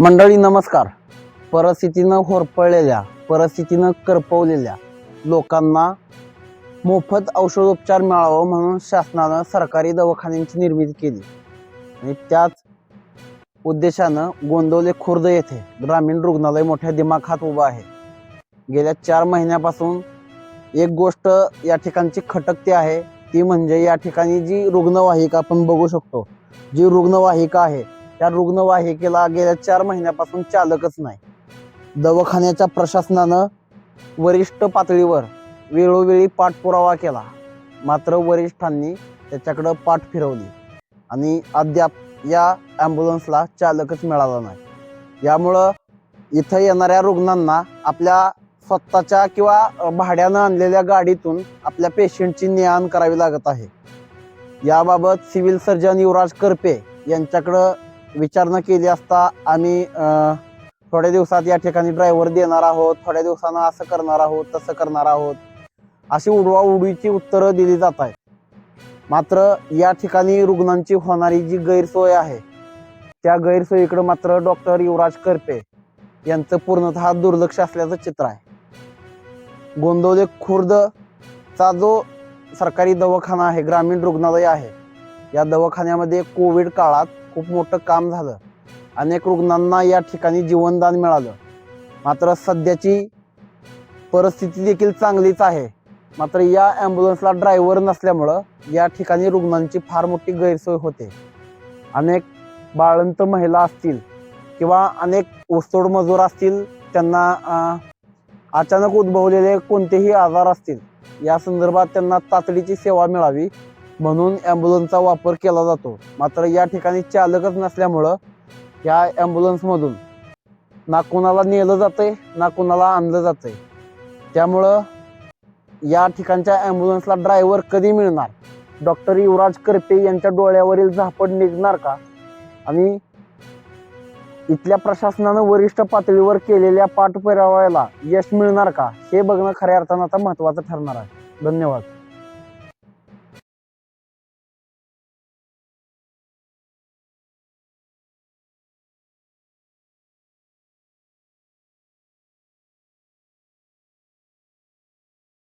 मंडळी नमस्कार. परिस्थितीनं होरपळलेल्या परिस्थितीनं करपवलेल्या लोकांना मोफत औषधोपचार मिळावं म्हणून शासनानं सरकारी दवाखान्यांची निर्मिती केली. आणि त्याच उद्देशानं गोंदवले खुर्द येथे ग्रामीण रुग्णालय मोठ्या दिमाखात उभं आहे. गेल्या चार महिन्यापासून एक गोष्ट या ठिकाणची खटकते आहे ती म्हणजे या ठिकाणी जी रुग्णवाहिका आपण बघू शकतो जी रुग्णवाहिका आहे त्या रुग्णवाहिकेला गेल्या चार महिन्यापासून चालकच नाही. दवाखान्याच्या प्रशासनानं वरिष्ठ पातळीवर वेळोवेळी पाठपुरावा केला. मात्र वरिष्ठांनी त्याच्याकडं पाठ फिरवली आणि अद्याप या ॲम्ब्युलन्सला चालकच मिळाला नाही. यामुळं इथं येणाऱ्या रुग्णांना आपल्या स्वतःच्या किंवा भाड्यानं आणलेल्या गाडीतून आपल्या पेशंटची ने आण करावी लागत आहे. याबाबत सिव्हिल सर्जन युवराज करपे यांच्याकडं विचारणा केली असता आम्ही थोड्या दिवसात या ठिकाणी ड्रायव्हर देणार आहोत थोड्या दिवसानं असं करणार आहोत तसं करणार आहोत अशी उडवा उडवीची उत्तरं दिली जात आहेत. मात्र या ठिकाणी रुग्णांची होणारी जी गैरसोय आहे त्या गैरसोयीकडे मात्र डॉक्टर युवराज करपे यांचं पूर्णतः दुर्लक्ष असल्याचं चित्र आहे. गोंदवले खुर्दचा जो सरकारी दवाखाना आहे ग्रामीण रुग्णालय आहे या दवाखान्यामध्ये कोविड काळात खूप मोठं काम झालं. अनेक रुग्णांना या ठिकाणी जीवनदान मिळालं. मात्र सध्याची परिस्थिती देखील चांगलीच आहे. मात्र या ॲम्ब्युलन्सला ड्रायव्हर नसल्यामुळं या ठिकाणी रुग्णांची फार मोठी गैरसोय होते. अनेक बाळंत महिला असतील किंवा अनेक ऊसतोड मजूर असतील त्यांना अचानक उद्भवलेले कोणतेही आजार असतील या संदर्भात त्यांना तातडीची सेवा मिळावी म्हणून ॲम्ब्युलन्सचा वापर केला जातो. मात्र या ठिकाणी चालकच नसल्यामुळं या ॲम्ब्युलन्समधून ना कोणाला नेलं जाते ना कोणाला आणलं जाते त्यामुळं या ठिकाणच्या ॲम्ब्युलन्सला ड्रायव्हर कधी मिळणार? डॉक्टर युवराज करपे यांच्या डोळ्यावरील झापड निघणार का? आणि इथल्या प्रशासनानं वरिष्ठ पातळीवर केलेल्या पाठपुराव्याला यश मिळणार का? हे बघणं खऱ्या अर्थानं आता महत्त्वाचं ठरणार आहे. धन्यवाद.